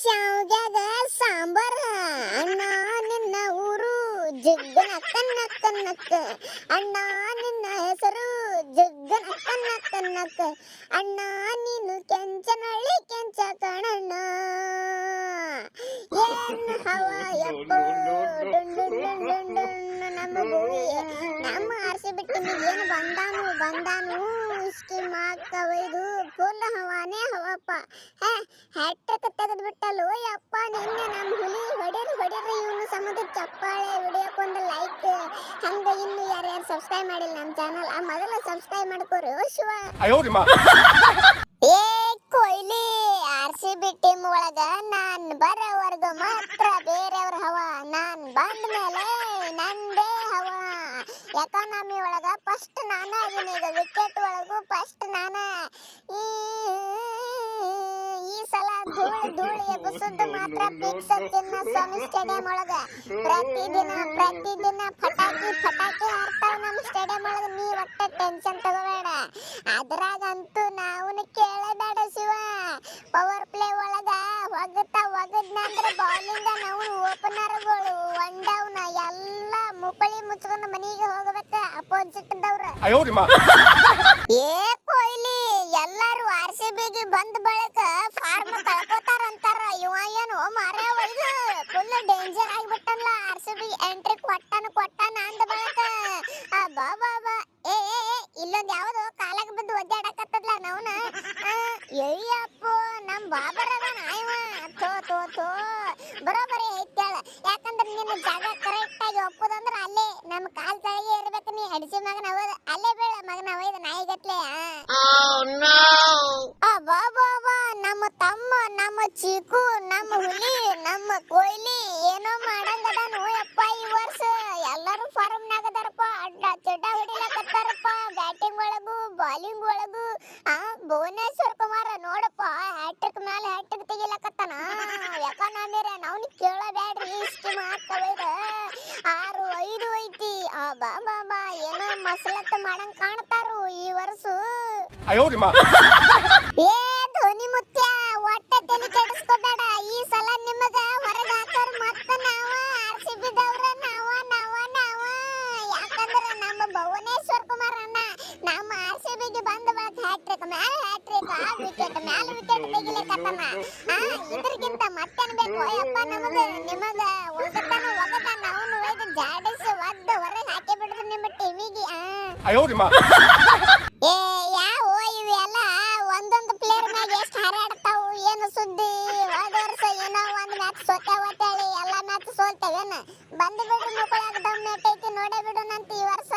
ಶಾವ್ಗ್ಯಾಗ ಸಾಂಬಾರ. ಅಣ್ಣ ನಿನ್ನ ಊರು ಜಗ್ಗನ ಕನ್ನಕ್ಕ ನಕ್ಕ ಅಣ್ಣ ನಿನ್ನ ಹೆಸರು ಜಗ್ಗನ ಕನ್ನಕ್ಕ ನಕ್ಕ ಅಣ್ಣ ನೀನು ಕೆಂಚನಳ್ಳಿ ಕೆಂಚ ಕಣಣ್ಣ ಏನು ಡುಂಡು ಡುಂಡು ನಮ್ಮ ಭೂಮಿ ನಮ್ಮ ಆರ್ಸಿ ಬಿಟ್ಟು ಏನು ಬಂದಾನು ಬಂದಾನು? ಇಷ್ಟಿ ಮಾಕ ಒಯ್ದು ಫುಲ್ ಹವಾನೇ ಹವಪ್ಪ ಹೇ ಹ್ಯಾಟ್ರಿಕ್ ತೆಗೆದ್ಬಿಟ್ಟಲ್ಲೋ ಯಪ್ಪ ನಿನ್ನೆ ನಮ್ಮ ಹುಲಿ ಹೊಡೆರು ಹೊಡೆರು ಇವನು ಸಮುದ್ರ ಚಪ್ಪಾಳೆ ವಿಡಿಯೋಕ್ಕೊಂದು ಲೈಕ್ ಹಂಗ ಇನ್ನು ಯಾರ್ಯಾರು ಸಬ್ಸ್ಕ್ರೈಬ್ ಮಾಡಿಲ್ಲ ನಮ್ಮ ಚಾನಲ್ ಆ ಮೊದಲ ಸಬ್ಸ್ಕ್ರೈಬ್ ಮಾಡ್ಕೋರು ಶಿವ. ಏ Kohli R C B team ಒಳಗ ನಾನ್ ಬರೋವರೆಗೂ ಮಾತ್ರ ಬೇರೆಯವ್ರ ಹವ. ನಾನ್ ಬಂದ ಮೇಲೆ ನಂದೇ ಹವ. ಎಕಾನಮಿ ಒಳಗ ಫಸ್ಟ್ ನಾನೇ ಅದೀನಿ ಈಗ ವಿಕೆಟ್ ಒಳಗೂ ಫಸ್ಟ್ ನಾನೇ. ಮುಗಿಸೋದು ಮಾತ್ರ ಬೀಟ್ಸ್ ಚಿನ್ನಸ್ವಾಮಿ ಸ್ಟೇಡಿಯಂ ಒಳಗ. ಪ್ರತಿದಿನ ಪ್ರತಿದಿನ ಪಟಾಕಿ ಪಟಾಕಿ ಹಾರ್ತಾವ ನಮ್ಮ ಸ್ಟೇಡಿಯಂ ಒಳಗ. ನೀ ಒಟ್ಟ ಟೆನ್ಷನ್ ತಗೋಬೇಡ. ಅದ್ರಾಗಂತೂ ನಾವು ಕೇಳಬೇಡ ಶಿವ. ಪವರ್ ಪ್ಲೇ ಒಳಗ ಒಗತ ಒಗದ್ನ ಅಂದ್ರೆ ಬೌಲಿಂಗ್ ನಾವು ಓಪನರ್ಗಳು ಒನ್ ಡೌನ್ ಎಲ್ಲ ಮುಪ್ಪಳಿ ಮುಚ್ಕೊಂಡು ಮನೆಗೆ ಹೋಗಬೇಕ. ಅಪೋಸಿಟ್ ದವ್ರ. ಏ ಕೊಹ್ಲಿ ಎಲ್ಲಾರು ಆರ್ ಸಿ ಬಿಗೆ ಬಂದ ಬಳಿಕ ಫಾರ್ಮ್ ಕಳ್ಕೊ ಇವ ಏನು ಮಾರ್ಯ ಒಯ್ದು ಫುಲ್ ಡೇಂಜರ್ ಆಗಿಬಿಟ್ಟಲ್ಲ. ಆರ್ ಸಿ ಬಿ ಎಂಟ್ರಿ ಕೊಟ್ಟಾನ ಕೊಟ್ಟಾನ ಅಂದ ಬಳಿಕ. ಬಾ ಬಾ ಬಾ ಏ ಏ ಇಲ್ಲೊಂದ್ ಯಾವ್ದೋ ಕಾಲಾಗ ಬಿದ್ದು ಒದ್ದಾಡಕತ್ತದ್ಲ ನವ್ನ. ಅಯ್ಯಪ್ಪ ನಮ್ ಬಾಬರ ಅದ ನಾಯಿ ತೋ ತೋ ತೋ ಬರೋಬರಿ ಐತೇಳ ಯಾಕಂದ್ರ ನಿನ್ನ ಜಾಗ ಕರೆಕ್ಟ್ ಆಗಿ ಒಪ್ಪುದಂದ್ರ ಅಲ್ಲೇ ನಮ್ಮ ಕಾಲ್ ತಳಗೆ ಇರ್ಬೇಕು ನೀ. ಅಡಿಸಿ ಮಗನ ಹೋದ ಅಲ್ಲೇ ಬೀಳ ಮಗನ ಹೋಯ್ದ ನಾಯಿಗತ್ಲೆ ಚೀಕು ನಮ್ಮ ಹುಲಿ ನಮ್ಮ ಕೊಯ್ಲಿ ಏನೋ ಮಾಡಂಗದ ನೋಯಪ್ಪ ಈ ವರ್ಷ ಎಲ್ಲರೂ ಫಾರ್ಮ್ ನಾಗದಾರಪ್ಪ ಅಡ್ಡ ಚಟ ಹೊಡಿಲಕತ್ತಾರಪ್ಪ ಬ್ಯಾಟಿಂಗ್ ಒಳಗು ಬಾಲಿಂಗ್ ಒಳಗು ಆ ಭುವನೇಶ್ವರ್ ಕುಮಾರ ನೋಡಪ್ಪ ಹ್ಯಾಟ್ರಿಕ್ ಮೇಲೆ ಹ್ಯಾಟ್ರಿಕ್ ತೆಗಿಲಕತ್ತಾನ ಎಕಾನಮಿರ ನಾವು ಕೇಳಬೇಡ್ರಿ ಇಷ್ಟು ಮಾತವೈದ ಆರು ಐದು ಐತಿ ಆ ಬಾ ಬಾ ಬಾ ಏನೋ ಮಸಲತ್ತ ಮಾಡಂಗ್ ಕಾಣ್ತಾರು ಈ ವರ್ಷ ಏ ಬಾಕ್ ಹ್ಯಾಟ್ರಿಕ್ ಮ್ಯಾಲ ಹ್ಯಾಟ್ರಿಕ್ ಮತ್ತೇನ್ ಬೇಕು? ಅಯ್ಯಪ್ಪ ನಮಗ ನಿಮಗ ಒಗತನ ಒಗತನ ಅವನು ಒಯ್ದು ಹಾಕಿ ಬಿಡ್ರಿ ನಿಮ್ಮ ಟಿವಿಗೆ. ಆ. ಯಾವ ಇವೆಲ್ಲ ಒಂದೊಂದು ಪ್ಲೇಯರ್ ಮ್ಯಾಗ ಎಷ್ಟು ಹಾರಾಡ್ತಾವು ಏನು ಸುದ್ದಿ? ಹೋದ ವರ್ಷ ಏನೋ ಒಂದ್ ಮ್ಯಾಚ್ ಸೋತೇವ ಅಂತೇಳಿ ಎಲ್ಲ ಮ್ಯಾಚ್ ಸೋಲ್ತೇವೇನ? ಬಂದು ಬಿಡ್ರಿ ಮುಕ್ಕಳಾಗ ದಮ್ ನೆಟ್ಟೈತಿ ನೋಡೇ ಬಿಡೋಣಂತ ಈ ವರ್ಷ.